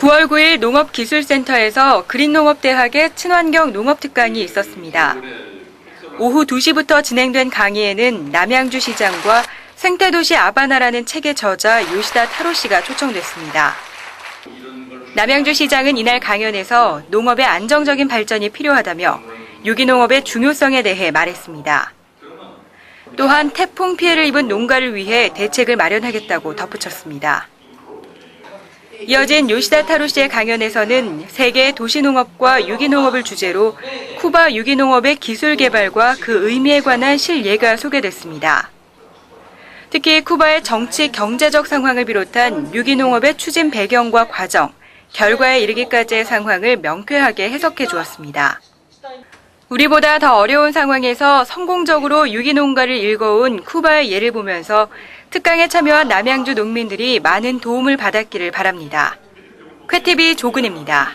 9월 9일 농업기술센터에서 그린농업대학의 친환경 농업특강이 있었습니다. 오후 2시부터 진행된 강의에는 남양주 시장과 생태도시 아바나라는 책의 저자 요시다 타로 씨가 초청됐습니다. 남양주 시장은 이날 강연에서 농업의 안정적인 발전이 필요하다며 유기농업의 중요성에 대해 말했습니다. 또한 태풍 피해를 입은 농가를 위해 대책을 마련하겠다고 덧붙였습니다. 이어진 요시다 타로 씨의 강연에서는 세계 도시농업과 유기농업을 주제로 쿠바 유기농업의 기술 개발과 그 의미에 관한 실예가 소개됐습니다. 특히 쿠바의 정치 경제적 상황을 비롯한 유기농업의 추진 배경과 과정, 결과에 이르기까지의 상황을 명쾌하게 해석해 주었습니다. 우리보다 더 어려운 상황에서 성공적으로 유기농가를 일궈온 쿠바의 예를 보면서 특강에 참여한 남양주 농민들이 많은 도움을 받았기를 바랍니다. 쾌TV 조근입니다.